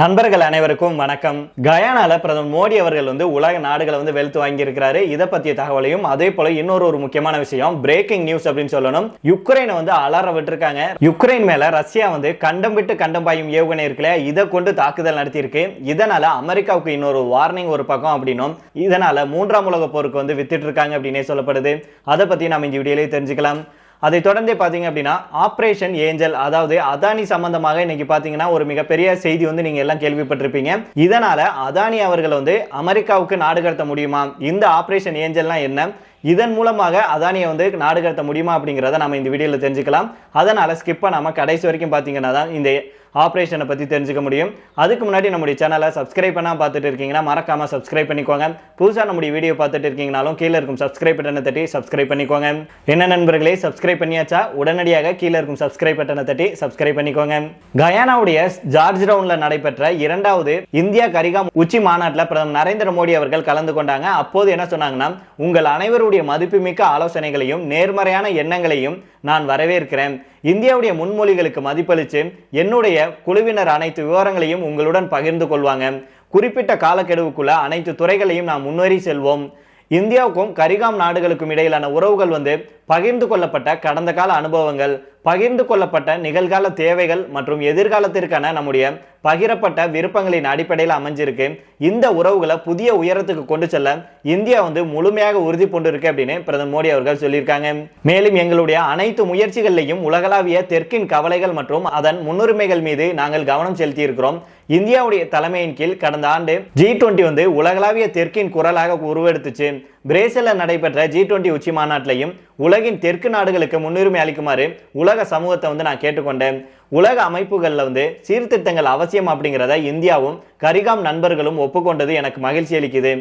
நண்பர்கள் அனைவருக்கும் வணக்கம். கயானால பிரதமர் மோடி அவர்கள் வந்து உலக நாடுகளை வந்து வெளுத்து வாங்கியிருக்கிறாரு. இதை பற்றிய தகவலையும் அதே போல இன்னொரு ஒரு முக்கியமான விஷயம் பிரேக்கிங் நியூஸ் அப்படின்னு சொல்லணும். யுக்ரைனை வந்து அலற விட்டுருக்காங்க. யுக்ரைன் மேல ரஷ்யா வந்து கண்டம் விட்டு கண்டம் பாயும் ஏவுகணை இருக்குல்ல இதை கொண்டு தாக்குதல் நடத்தியிருக்கு. இதனால அமெரிக்காவுக்கு இன்னொரு வார்னிங் ஒரு பக்கம் அப்படின்னும் இதனால மூன்றாம் உலக போருக்கு வந்து வித்துட்டு இருக்காங்க அப்படின்னே சொல்லப்படுது. அதை பத்தி நம்ம இந்த வீடியோலயே தெரிஞ்சுக்கலாம். அதை தொடர்ந்தே பார்த்தீங்க அப்படின்னா ஆப்ரேஷன் ஏஞ்சல் அதாவது அதானி சம்பந்தமாக இன்னைக்கு பார்த்தீங்கன்னா ஒரு மிகப்பெரிய செய்தி வந்து நீங்கள் எல்லாம் கேள்விப்பட்டிருப்பீங்க. இதனால் அதானி அவர்கள் வந்து அமெரிக்காவுக்கு நாடு கடத்த முடியுமா? இந்த ஆப்ரேஷன் ஏஞ்சல்னால் என்ன? இதன் மூலமாக அதானியை வந்து நாடு கடத்த முடியுமா அப்படிங்கிறத நம்ம இந்த வீடியோவில் தெரிஞ்சுக்கலாம். அதனால் ஸ்கிப் பண்ணாமல் கடைசி வரைக்கும் பார்த்தீங்கன்னா தான் இந்த ஆப்ரேஷனை பற்றி தெரிஞ்சுக்க முடியும். அதுக்கு முன்னாடி நம்முடைய சேனலை சப்ஸ்கிரைப் பண்ணால் பார்த்துட்டு இருக்கீங்கன்னா மறக்காமல் சப்ஸ்கிரைப் பண்ணிக்கோங்க. புதுசாக நம்முடைய வீடியோ பார்த்துட்டு இருக்கீங்கனாலும் கீழே இருக்கும் சப்ஸ்கிரைப் பட்டனை தட்டி சப்ஸ்கிரைப் பண்ணிக்கோங்க. என்ன நண்பர்களே சப்ஸ்கிரைப் பண்ணியாச்சா? உடனடியாக கீழே இருக்கும் சப்ஸ்கிரைப் பட்டனை தட்டி சப்ஸ்கிரைப் பண்ணிக்கோங்க. கயானாவுடைய ஜார்ஜ் ரவுண்டில் நடைபெற்ற இரண்டாவது இந்தியா கரிகாம் உச்சி மாநாட்டில் பிரதமர் நரேந்திர மோடி அவர்கள் கலந்து கொண்டாங்க. அப்போது என்ன சொன்னாங்கன்னா உங்கள் அனைவருடைய மதிப்புமிக்க ஆலோசனைகளையும் நேர்மறையான எண்ணங்களையும் நான் வரவேற்கிறேன். இந்தியாவுடைய முன்மொழிகளுக்கு மதிப்பளித்து என்னுடைய குழுவினர் அனைத்து விவரங்களையும் உங்களுடன் பகிர்ந்து கொள்வாங்க. குறிப்பிட்ட காலக்கெடுவுக்குள்ள அனைத்து துறைகளையும் நாம் முன்னேறி செல்வோம். இந்தியாவுக்கும் கரிகாம் நாடுகளுக்கும் இடையிலான உறவுகள் வந்து பகிர்ந்து கொள்ளப்பட்ட கடந்த கால அனுபவங்கள் பகிர்ந்து கொள்ளப்பட்ட நிகழ்கால தேவைகள் மற்றும் எதிர்காலத்திற்கான நம்முடைய பகிரப்பட்ட விருப்பங்களின் அடிப்படையில் அமைஞ்சிருக்கு. இந்த உறவுகளை புதிய உயரத்துக்கு கொண்டு செல்ல இந்தியா வந்து முழுமையாக உறுதி பூண்டிருக்கு அப்படின்னு பிரதமர் மோடி அவர்கள் சொல்லியிருக்காங்க. மேலும் எங்களுடைய அனைத்து முயற்சிகளிலையும் உலகளாவிய தெற்கின் கவலைகள் மற்றும் அதன் முன்னுரிமைகள் மீது நாங்கள் கவனம் செலுத்தி இருக்கிறோம் இந்தியாவுடைய தலைமையின் கீழ் கடந்த ஆண்டு ஜி டுவெண்ட்டி வந்து உலகளாவிய தெற்கின் குரலாக உருவெடுத்துச்சு. பிரேசிலில் நடைபெற்ற ஜி டுவெண்ட்டி உச்சி மாநாட்டிலையும் உலகின் தெற்கு நாடுகளுக்கு முன்னுரிமை அளிக்குமாறு உலக சமூகத்தை வந்து நான் கேட்டுக்கொண்டேன். உலக அமைப்புகளில் வந்து சீர்திருத்தங்கள் அவசியம் அப்படிங்கிறத இந்தியாவும் கரிகாம் நண்பர்களும் ஒப்புக்கொண்டது எனக்கு மகிழ்ச்சி அளிக்குது.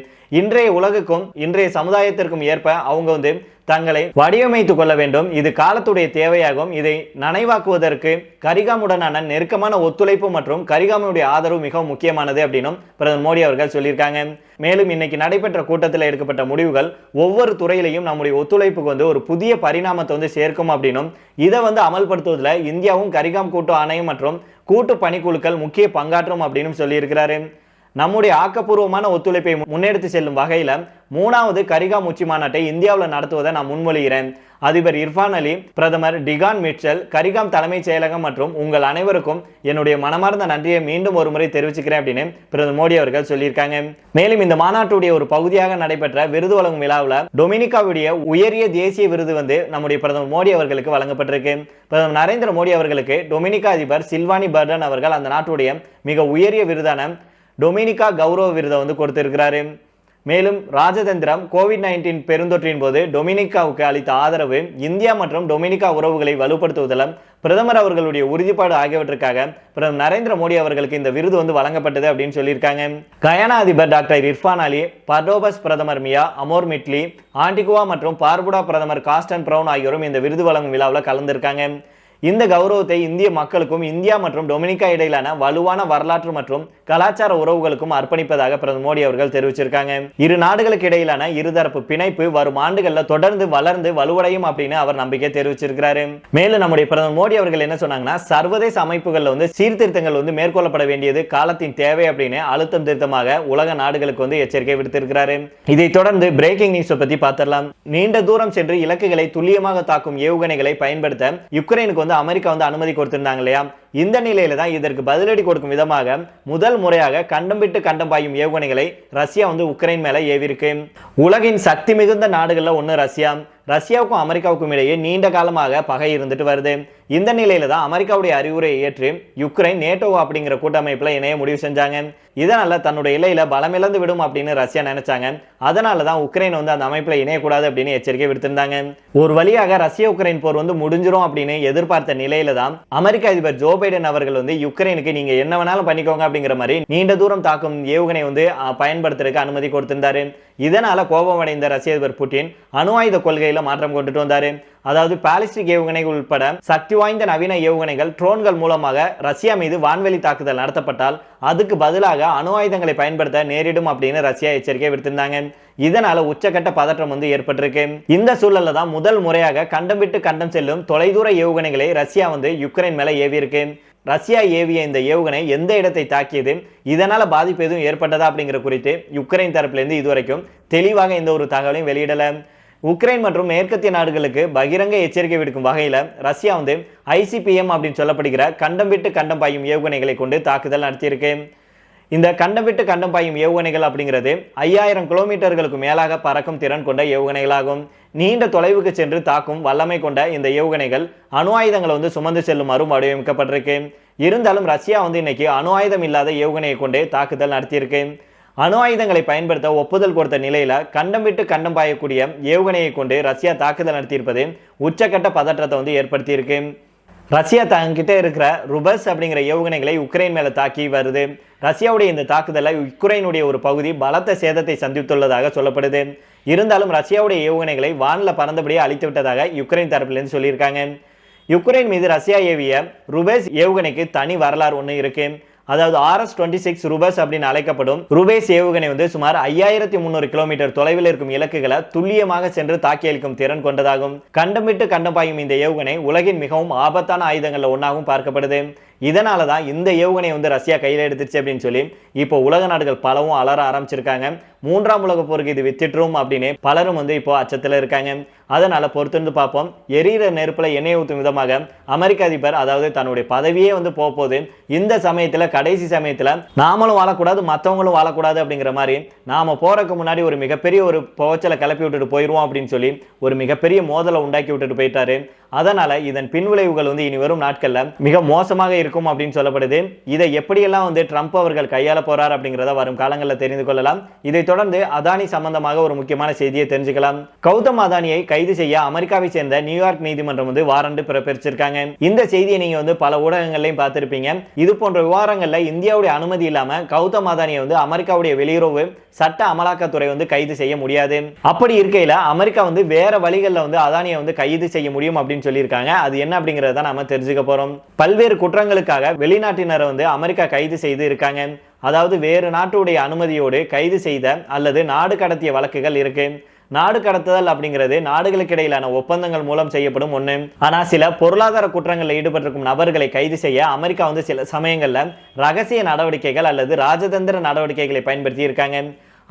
இன்றைய உலகுக்கும் இன்றைய சமுதாயத்திற்கும் ஏற்ப அவங்க வந்து தங்களை வடிவமைத்துக் கொள்ள வேண்டும். இது காலத்துடைய தேவையாகும். இதை நனைவாக்குவதற்கு கரிகாமுடனான நெருக்கமான ஒத்துழைப்பு மற்றும் கரிகாமுடைய ஆதரவு மிகவும் முக்கியமானது அப்படின்னும் பிரதமர் மோடி அவர்கள் சொல்லியிருக்காங்க. மேலும் இன்னைக்கு நடைபெற்ற கூட்டத்தில் எடுக்கப்பட்ட முடிவுகள் ஒவ்வொரு துறையிலையும் நம்முடைய ஒத்துழைப்புக்கு வந்து ஒரு புதிய பரிணாமத்தை வந்து சேர்க்கும் அப்படின்னும் இதை வந்து அமல்படுத்துவதில் இந்தியாவும் கரிகாம் கூட்டு ஆணையம் மற்றும் கூட்டு பணிக்குழுக்கள் முக்கிய பங்காற்றும் அப்படின்னு சொல்லியிருக்கிறாரு. நம்முடைய ஆக்கப்பூர்வமான ஒத்துழைப்பை முன்னெடுத்து செல்லும் வகையில் மூணாவது கரிகாம் உச்சி மாநாட்டை இந்தியாவில் நடத்துவதை நான் முன்மொழிகிறேன். அதிபர் இர்ஃபான் அலி பிரதமர் டிகான் மிட்சல் கரிகாம் தலைமைச் செயலகம் மற்றும் உங்கள் அனைவருக்கும் என்னுடைய மனமார்ந்த நன்றியை மீண்டும் ஒரு முறை தெரிவிச்சுக்கிறேன் அப்படின்னு பிரதமர் மோடி அவர்கள் சொல்லியிருக்காங்க. மேலும் இந்த மாநாட்டுடைய ஒரு பகுதியாக நடைபெற்ற விருது வழங்கும் விழாவில் டொமினிகாவுடைய உயரிய தேசிய விருது வந்து நம்முடைய பிரதமர் மோடி அவர்களுக்கு வழங்கப்பட்டிருக்கு. பிரதமர் நரேந்திர மோடி அவர்களுக்கு டொமினிகா அதிபர் சில்வானி பர்டன் அவர்கள் அந்த நாட்டுடைய மிக உயரிய விருதான டொமினிகா கௌரவ விருதை வந்து கொடுத்திருக்கிறாரு. மேலும் ராஜதந்திரம் கோவிட் நைன்டீன் பெருந்தொற்றின் போது டொமினிகாவுக்கு அளித்த ஆதரவு இந்தியா மற்றும் டொமினிகா உறவுகளை வலுப்படுத்துவதில் பிரதமர் அவர்களுடைய உறுதிப்பாடு ஆகியவற்றுக்காக பிரதமர் நரேந்திர மோடி அவர்களுக்கு இந்த விருது வந்து வழங்கப்பட்டது அப்படின்னு சொல்லியிருக்காங்க. கயானா அதிபர் டாக்டர் இர்ஃபான் அலி பர்டோபஸ் பிரதமர் மியா அமோர் மிட்லி ஆண்டிகுவா மற்றும் பார்புடா பிரதமர் காஸ்டன் பிரவுன் ஆகியோரும் இந்த விருது வழங்கும் விழாவில் கலந்திருக்காங்க. இந்த கௌரவத்தை இந்திய மக்களுக்கும் இந்தியா மற்றும் டொமினிகா இடையிலான வலுவான வரலாற்று மற்றும் கலாச்சார உறவுகளுக்கும் அர்ப்பணிப்பதாக பிரதமர் மோடி அவர்கள் தெரிவிச்சிருக்காங்க. இரு நாடுகளுக்கு இடையிலான இருதரப்பு பிணைப்பு வரும் ஆண்டுகளில் தொடர்ந்து வளர்ந்து வலுவடையும் அப்படின்னு அவர் நம்பிக்கை தெரிவிச்சிருக்கிறாரு. மேலும் நம்முடைய பிரதமர் மோடி அவர்கள் என்ன சொன்னாங்கன்னா சர்வதேச அமைப்புகளில் வந்து சீர்திருத்தங்கள் வந்து மேற்கொள்ளப்பட வேண்டியது காலத்தின் தேவை அப்படின்னு அழுத்தம் திருத்தமாக உலக நாடுகளுக்கு வந்து எச்சரிக்கை விடுத்திருக்கிறாரு. இதை தொடர்ந்து பிரேக்கிங் நியூஸ் பத்தி பார்த்திடலாம் நீண்ட தூரம் சென்று இலக்குகளை துல்லியமாக தாக்கும் ஏவுகணைகளை பயன்படுத்த யுக்ரைனுக்கு வந்து அமெரிக்கா வந்து அனுமதி கொடுத்திருந்தாங்க இல்லையா? இந்த நிலையில தான் இதற்கு பதிலடி கொடுக்கும் விதமாக முதல் முறையாக கண்டம் விட்டு கண்டம் பாயும் ஏவுகணைகளை ரஷ்யா வந்து உக்ரைன் மேல ஏவிருக்கு உலகின் சக்தி மிகுந்த நாடுகளில் ஒன்று ரஷ்யா. ரஷ்யாவுக்கும் அமெரிக்காவுக்கும் இடையே நீண்ட காலமாக பகை இருந்துட்டு வருது. இந்த நிலையில தான் அமெரிக்காவுடைய அறிவுரையை ஏற்று யுக்ரைன் நேட்டோ அப்படிங்கிற கூட்டமைப்பில் இணைய முடிவு செஞ்சாங்க. இதனால தன்னுடைய இலையில பலமிழந்து விடும் அப்படின்னு ரஷ்யா நினைச்சாங்க. அதனால தான் உக்ரைன் வந்து அந்த அமைப்பில் இணையக்கூடாது அப்படின்னு எச்சரிக்கை விடுத்திருந்தாங்க. ஒரு வழியாக ரஷ்ய உக்ரைன் போர் வந்து முடிஞ்சிரும் அப்படின்னு எதிர்பார்த்த நிலையில தான் அமெரிக்க அதிபர் ஜோ பைடன் அவர்கள் வந்து யுக்ரைனுக்கு நீங்க என்ன வேணாலும் பண்ணிக்கோங்க அப்படிங்கிற மாதிரி நீண்ட தூரம் தாக்கும் ஏவுகணை வந்து பயன்படுத்துறதுக்கு அனுமதி கொடுத்திருந்தாரு. இதனால கோபமடைந்த ரஷ்ய அதிபர் புட்டின் அணு ஆயுத கொள்கையில மாற்றம் கொண்டுட்டு வந்தாரு. அதாவது பாலிஸ்டிக் ஏவுகணைகள் உட்பட சக்தி வாய்ந்த நவீன ஏவுகணைகள் ட்ரோன்கள் மூலமாக ரஷ்யா மீது வான்வெளி தாக்குதல் நடத்தப்பட்டால் அதுக்கு பதிலாக அணு ஆயுதங்களை பயன்படுத்த நேரிடும் அப்படின்னு ரஷ்யா எச்சரிக்கை விடுத்திருந்தாங்க. இதனால உச்சக்கட்ட பதற்றம் வந்து ஏற்பட்டிருக்கு. இந்த சூழல்ல தான் முதல் முறையாக கண்டம் விட்டு கண்டம் செல்லும் தொலைதூர ஏவுகணைகளை ரஷ்யா வந்து யுக்ரைன் மேல ஏவி இருக்கு ரஷ்யா ஏவிய இந்த ஏவுகணை எந்த இடத்தை தாக்கியது இதனால பாதிப்பு எதுவும் ஏற்பட்டதா அப்படிங்கிற குறித்து யுக்ரைன் தரப்புலேருந்து இதுவரைக்கும் தெளிவாக எந்த ஒரு தகவலையும் வெளியிடல. உக்ரைன் மற்றும் மேற்கத்திய நாடுகளுக்கு பகிரங்க எச்சரிக்கை விடுக்கும் வகையில் ரஷ்யா வந்து ஐசிபிஎம் அப்படின்னு சொல்லப்படுகிற கண்டம் விட்டு கண்டம் பாயும் ஏவுகணைகளை கொண்டு தாக்குதல் நடத்தியிருக்கு. இந்த கண்டம் விட்டு கண்டம் பாயும் ஏவுகணைகள் அப்படிங்கிறது ஐயாயிரம் கிலோமீட்டர்களுக்கு மேலாக பறக்கும் திறன் கொண்ட ஏவுகணைகளாகும். நீண்ட தொலைவுக்கு சென்று தாக்கும் வல்லமை கொண்ட இந்த ஏவுகணைகள் அணு ஆயுதங்களை வந்து சுமந்து செல்லுமாறும் வடிவமைக்கப்பட்டிருக்கு. இருந்தாலும் ரஷ்யா வந்து இன்னைக்கு அணு ஆயுதம் இல்லாத ஏவுகணையை கொண்டே தாக்குதல் நடத்தியிருக்கு. அணு ஆயுதங்களை பயன்படுத்த ஒப்புதல் கொடுத்த நிலையில் கண்டம் விட்டு கண்டம் பாயக்கூடிய ஏவுகணையை கொண்டு ரஷ்யா தாக்குதல் நடத்தியிருப்பது உச்சக்கட்ட பதற்றத்தை வந்து ஏற்படுத்தியிருக்கு. ரஷ்யா தங்கிட்ட இருக்கிற ருபஸ் அப்படிங்கிற ஏவுகணைகளை உக்ரைன் மேலே தாக்கி வருது. ரஷ்யாவுடைய இந்த தாக்குதலை உக்ரைனுடைய ஒரு பகுதி பலத்த சேதத்தை சந்தித்துள்ளதாக சொல்லப்படுது. இருந்தாலும் ரஷ்யாவுடைய ஏவுகணைகளை வானில் பறந்தபடியே அழித்து விட்டதாக யுக்ரைன் தரப்புலேருந்து சொல்லியிருக்காங்க. யுக்ரைன் மீது ரஷ்யா ஏவிய ருபேஸ் ஏவுகணைக்கு தனி வரலாறு ஒன்று இருக்குது அதாவது ஆர்எஸ் டுவெண்ட்டி சிக்ஸ் ரூபஸ் அப்படின்னு அழைக்கப்படும் ரூபேஸ் ஏவுகணை வந்து சுமார் ஐயாயிரத்தி முந்நூறு கிலோமீட்டர் தொலைவில் இருக்கும் இலக்குகளை துல்லியமாக சென்று தாக்கி அளிக்கும் திறன் கொண்டதாகும். கண்டமிட்டு கண்டம் பாயும் இந்த ஏவுகணை உலகின் மிகவும் ஆபத்தான ஆயுதங்களில் ஒன்றாகவும் பார்க்கப்படுது. இதனால தான் இந்த ஏவுகணையை வந்து ரஷ்யா கையில் எடுத்துருச்சு அப்படின்னு சொல்லி இப்போ உலக நாடுகள் பலவும் அலற ஆரம்பிச்சிருக்காங்க. மூன்றாம் உலக போருக்கு இது வித்திட்டுரும் அப்படின்னு பலரும் வந்து இப்போ அச்சத்தில் இருக்காங்க. அதனால் பொறுத்திருந்து பார்ப்போம். எரியிற நெருப்பில் எண்ணெய் ஊற்றும் விதமாக அமெரிக்க அதிபர் அதாவது தன்னுடைய பதவியே வந்து போக போகுது இந்த சமயத்தில் கடைசி சமயத்தில் நாமளும் வாழக்கூடாது மற்றவங்களும் வாழக்கூடாது அப்படிங்கிற மாதிரி நாம் போகிறதுக்கு முன்னாடி ஒரு மிகப்பெரிய ஒரு புகச்சலை கிளப்பி விட்டுட்டு போயிடுவோம் அப்படின்னு சொல்லி ஒரு மிகப்பெரிய மோதலை உண்டாக்கி விட்டுட்டு போயிட்டாரு. அதனால இதன் பின்விளைவுகள் வந்து இனி வரும் நாட்களில் மிக மோசமாக இருக்கும் அப்படின்னு சொல்லப்படுது. இதை எப்படியெல்லாம் வந்து ட்ரம்ப் அவர்கள் கையாள போறார் அப்படிங்கிறத வரும் காலங்களில் தெரிந்து கொள்ளலாம். இதைத் தொடர்ந்து அதானி சம்பந்தமாக ஒரு முக்கியமான செய்தியை தெரிஞ்சுக்கலாம். கௌதம் அதானியை கைது செய்ய அமெரிக்காவை சேர்ந்த நியூயார்க் நீதிமன்றம் வந்து வாரண்ட் பிறப்பிச்சிருக்காங்க. இந்த செய்தியை நீங்க வந்து பல ஊடகங்களையும் பார்த்துருப்பீங்க. இது போன்ற விவகாரங்களில் இந்தியாவுடைய அனுமதி இல்லாமல் கௌதம் அதானியை வந்து அமெரிக்காவுடைய வெளியுறவு சட்ட அமலாக்கத்துறை வந்து கைது செய்ய முடியாது. அப்படி இருக்கையில அமெரிக்கா வந்து வேற வழிகளில் வந்து அதானியை வந்து கைது செய்ய முடியும் அப்படின்னு சொல்லியிருக்காங்க. அது என்ன அப்படிங்கறத நாம தெரிஞ்சுக்க போறோம். பல்வேறு குற்றங்களுக்காக வெளிநாட்டினரை வந்து அமெரிக்கா கைது செய்து இருக்காங்க. அதாவது வேறு நாட்டுடைய அனுமதியோடு கைது செய்த அல்லது நாடு கடத்திய வழக்குகள் இருக்கு. நாடு கடத்துதல் அப்படிங்கிறது நாடுகளுக்கு இடையிலான ஒப்பந்தங்கள் மூலம் செய்யப்படும் ஒன்று ஆனா சில பொருளாதார குற்றங்களில் ஈடுபட்டிருக்கும் நபர்களை கைது செய்ய அமெரிக்கா வந்து சில சமயங்களில் ரகசிய நடவடிக்கைகள் அல்லது ராஜதந்திர நடவடிக்கைகளை பயன்படுத்தி இருக்காங்க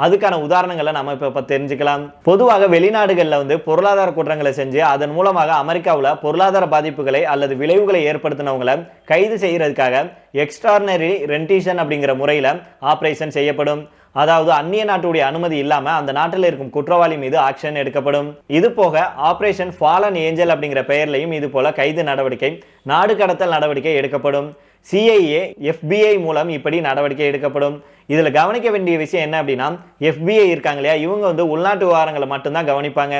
அதுக்கான உதாரணங்களை நம்ம இப்போ இப்போ தெரிஞ்சுக்கலாம். பொதுவாக வெளிநாடுகளில் வந்து பொருளாதார குற்றங்களை செஞ்சு அதன் மூலமாக அமெரிக்காவில் பொருளாதார பாதிப்புகளை அல்லது விளைவுகளை ஏற்படுத்தினவங்களை கைது செய்கிறதுக்காக எக்ஸ்ட்ரானரி ரென்டிஷன் அப்படிங்கிற முறையில் ஆப்ரேஷன் செய்யப்படும். அதாவது அந்நிய நாட்டுடைய அனுமதி இல்லாம அந்த நாட்டில் இருக்கும் குற்றவாளி மீது ஆக்ஷன் எடுக்கப்படும். இது போக ஆபரேஷன் ஃபாலன் ஏஞ்சல் அப்படிங்கிற பெயர்லையும் இது போல கைது நடவடிக்கை நாடு கடத்தல் நடவடிக்கை எடுக்கப்படும். சிஐஏ எஃபிஐ மூலம் இப்படி நடவடிக்கை எடுக்கப்படும். இதில் கவனிக்க வேண்டிய விஷயம் என்ன அப்படின்னா எஃபிஐ இருக்காங்க இல்லையா? இவங்க வந்து உள்நாட்டு விவகாரங்களை மட்டும்தான் கவனிப்பாங்க.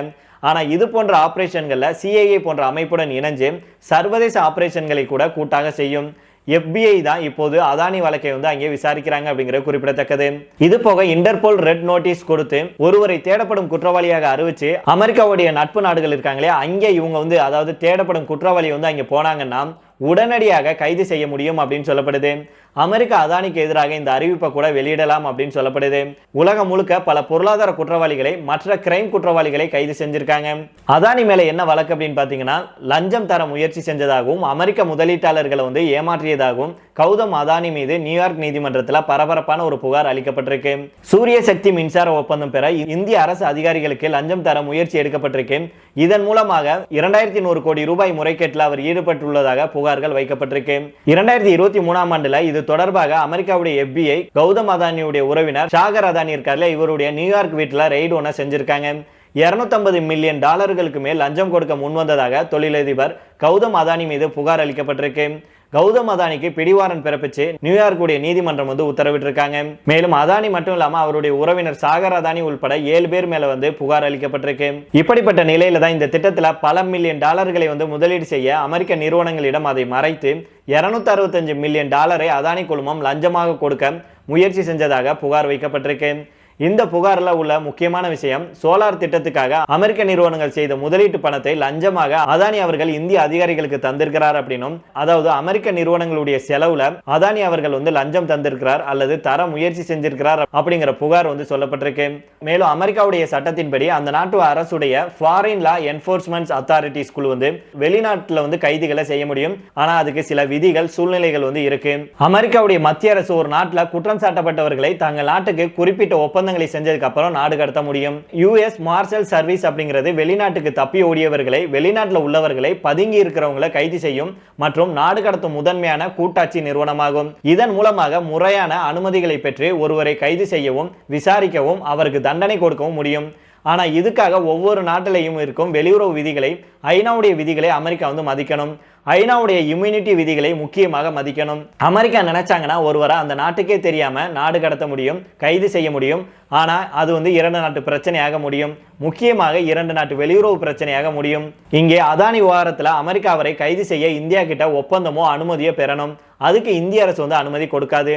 ஆனால் இது போன்ற ஆப்ரேஷன்களில் சிஐஏ போன்ற அமைப்புடன் இணைஞ்சு சர்வதேச ஆப்ரேஷன்களை கூட கூட்டாக செய்யும். எஃபிஐ தான் இப்போது அதானி வழக்கை வந்து அங்கே விசாரிக்கிறாங்க அப்படிங்கிற குறிப்பிடத்தக்கது. இது போக இன்டர்போல் ரெட் நோட்டீஸ் கொடுத்து ஒருவரை தேடப்படும் குற்றவாளியாக அறிவிச்சு அமெரிக்காவுடைய நட்பு நாடுகள் இருக்காங்களே அங்கே இவங்க வந்து அதாவது தேடப்படும் குற்றவாளி வந்து அங்கே போனாங்கன்னா உடனடியாக கைது செய்ய முடியும் அப்படின்னு சொல்லப்படுது. அமெரிக்க அதானிக்கு எதிராக இந்த அறிவிப்பை கூட வெளியிடலாம் அப்படின்னு சொல்லப்படுது. உலகம் முழுக்க பல பொருளாதார குற்றவாளிகளை மற்ற கிரைம் குற்றவாளிகளை கைது செஞ்சிருக்காங்க. அதானி மேல என்ன வழக்கு அப்படின்னு பாத்தீங்கன்னா லஞ்சம் தர முயற்சி செஞ்சதாகவும் அமெரிக்க முதலீட்டாளர்களை வந்து ஏமாற்றியதாகவும் கௌதம் அதானி மீது நியூயார்க் நீதிமன்றத்தில் பரபரப்பான ஒரு புகார் அளிக்கப்பட்டிருக்கு. சூரிய சக்தி மின்சார ஒப்பந்தம் பெற இந்திய அரசு அதிகாரிகளுக்கு லஞ்சம் தர முயற்சி எடுக்கப்பட்டிருக்கு. இதன் மூலமாக இரண்டாயிரத்தி நூறு கோடி ரூபாய் முறைகேட்டில் அவர் ஈடுபட்டுள்ளதாக புகார்கள் வைக்கப்பட்டிருக்கு. இரண்டாயிரத்தி இருபத்தி மூணாம் ஆண்டுல இது தொடர்பாக அமெரிக்காவுடைய எஃபிஐ கௌதம் அதானியுடைய உறவினர் சாகர் அதானி இருக்கார்ல இவருடைய நியூயார்க் வீட்டில் ரெய்டு ஒன்று செஞ்சிருக்காங்க. இருநூத்தம்பது மில்லியன் டாலர்களுக்கு மேல் லஞ்சம் கொடுக்க முன்வந்ததாக தொழிலதிபர் கௌதம் அதானி மீது புகார் அளிக்கப்பட்டிருக்கு. கௌதம் அதானிக்கு பிடிவாரன் பிறப்பிச்சு நியூயார்க்குடைய நீதிமன்றம் வந்து உத்தரவிட்டிருக்காங்க. மேலும் அதானி மட்டும் இல்லாம அவருடைய உறவினர் சாகர் அதானி உள்பட ஏழு பேர் மேல வந்து புகார் அளிக்கப்பட்டிருக்கு. இப்படிப்பட்ட நிலையில தான் இந்த திட்டத்துல பல மில்லியன் டாலர்களை வந்து முதலீடு செய்ய அமெரிக்க நிறுவனங்களிடம் அதை மறைத்து இருநூத்தி அறுபத்தஞ்சு மில்லியன் டாலரை அதானி குழுமம் லஞ்சமாக கொடுக்க முயற்சி செஞ்சதாக புகார் வைக்கப்பட்டிருக்கு. இந்த புகாரில் உள்ள முக்கியமான விஷயம் சோலார் திட்டத்துக்காக அமெரிக்க நிறுவனங்கள் செய்த முதலீட்டு பணத்தை லஞ்சமாக அதானி அவர்கள் இந்திய அதிகாரிகளுக்கு தந்திருக்கிறார் அப்படின்னும் அதாவது அமெரிக்க நிறுவனங்களுடைய செலவுல அதானி அவர்கள் வந்து லஞ்சம் தந்திருக்கிறார் அல்லது தர முயற்சி செஞ்சிருக்கிறார் அப்படிங்கிற புகார் வந்து சொல்லப்பட்டிருக்கு. மேலும் அமெரிக்காவுடைய சட்டத்தின்படி அந்த நாட்டு அரசுடைய ஃபாரின் லா என்போர்ஸ்மெண்ட் அத்தாரிட்டிஸ் குழு வந்து வெளிநாட்டில் வந்து கைதிகளை செய்ய முடியும். ஆனா அதுக்கு சில விதிகள் சூழ்நிலைகள் வந்து இருக்கு. அமெரிக்காவுடைய மத்திய அரசு ஒரு நாட்டில் குற்றம் சாட்டப்பட்டவர்களை தங்கள் நாட்டுக்கு குறிப்பிட்ட ஒப்பந்தங்களை செஞ்சதுக்கப்புறம் நாடு கடத்த முடியும். யூஎஸ் மார்ஷல் சர்வீஸ் அப்படிங்கிறது வெளிநாட்டுக்கு தப்பி ஓடியவர்களை வெளிநாட்டில் உள்ளவர்களை பதுங்கி இருக்கிறவங்களை கைது செய்யும் மற்றும் நாடு கடத்தும் முதன்மையான கூட்டாட்சி நிறுவனமாகும். இதன் மூலமாக முறையான அனுமதிகளை பெற்று ஒருவரை கைது செய்யவும் விசாரிக்கவும் அவருக்கு தண்டனை கொடுக்கவும் முடியும். ஆனால் இதுக்காக ஒவ்வொரு நாட்டிலையும் இருக்கும் வெளியுறவு விதிகளை ஐநாவுடைய விதிகளை அமெரிக்கா வந்து மதிக்கணும். ஐநாவுடைய இம்யூனிட்டி விதிகளை முக்கியமாக மதிக்கணும். அமெரிக்கா நினைச்சாங்கன்னா ஒருவரை அந்த நாட்டுக்கே தெரியாம நாடு கடத்த முடியும் கைது செய்ய முடியும். ஆனால் அது வந்து இரண்டு நாட்டு பிரச்சனையாக முடியும். முக்கியமாக இரண்டு நாட்டு வெளியுறவு பிரச்சனையாக முடியும். இங்கே அதானி விவகாரத்தில் அமெரிக்கா அவரை கைது செய்ய இந்தியா கிட்ட ஒப்பந்தமோ அனுமதியோ பெறணும். அதுக்கு இந்திய அரசு வந்து அனுமதி கொடுக்காது.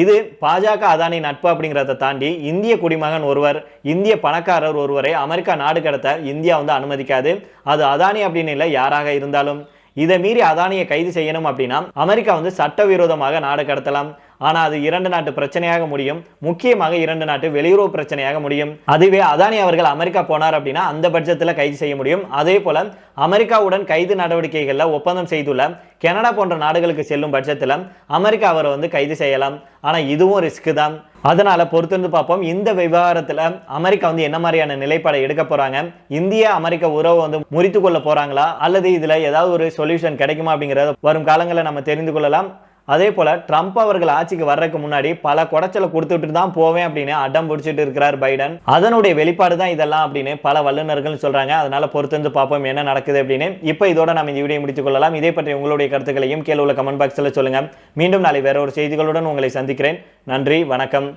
இது பாஜக அதானி நட்பு அப்படிங்கிறத தாண்டி இந்திய குடிமகன் ஒருவர் இந்திய பணக்காரர் ஒருவரை அமெரிக்கா நாடு கடத்த இந்தியா வந்து அனுமதிக்காது. அது அதானி அப்படின்னு இல்லை யாராக இருந்தாலும். இதை மீறி அதானியை கைது செய்யணும் அப்படின்னா அமெரிக்கா வந்து சட்டவிரோதமாக நாடு கடத்தலாம். ஆனால் அது இரண்டு நாட்டு பிரச்சனையாக முடியும். முக்கியமாக இரண்டு நாட்டு வெளியுறவு பிரச்சனையாக முடியும். அதுவே அதானி அவர்கள் அமெரிக்கா போனார் அப்படின்னா அந்த பட்சத்தில் கைது செய்ய முடியும். அதே போல அமெரிக்காவுடன் கைது நடவடிக்கைகளில் ஒப்பந்தம் செய்துள்ள கனடா போன்ற நாடுகளுக்கு செல்லும் பட்சத்தில் அமெரிக்கா அவரை வந்து கைது செய்யலாம். ஆனால் இதுவும் ரிஸ்க் தான். அதனால் பொறுத்திருந்து பார்ப்போம். இந்த விவகாரத்தில் அமெரிக்கா வந்து என்ன மாதிரியான நிலைப்பாடை எடுக்க போகிறாங்க இந்திய அமெரிக்க உறவு வந்து முறித்து கொள்ள போகிறாங்களா அல்லது இதில் ஏதாவது ஒரு சொல்யூஷன் கிடைக்குமா அப்படிங்கிறத வரும் காலங்களில் நம்ம தெரிந்து கொள்ளலாம். அதே போல் ட்ரம்ப் அவர்கள் ஆட்சிக்கு வர்றதுக்கு முன்னாடி பல குடைச்சலை கொடுத்துட்டு தான் போவேன் அப்படின்னு அடம் பிடிச்சிட்டு இருக்கிறார் பைடன். அதனுடைய வெளிப்பாடு தான் இதெல்லாம் அப்படின்னு பல வல்லுநர்கள் சொல்கிறாங்க அதனால் பொறுத்திருந்து பார்ப்போம் என்ன நடக்குது அப்படின்னு. இப்போ இதோட நம்ம இந்த வீடியோ முடித்துக் கொள்ளலாம். இதே பற்றி உங்களுடைய கருத்துக்களையும் கீழே உள்ள கமெண்ட் பாக்ஸில் சொல்லுங்கள் மீண்டும் நாளை வேற ஒரு செய்திகளுடன் உங்களை சந்திக்கிறேன். நன்றி வணக்கம்.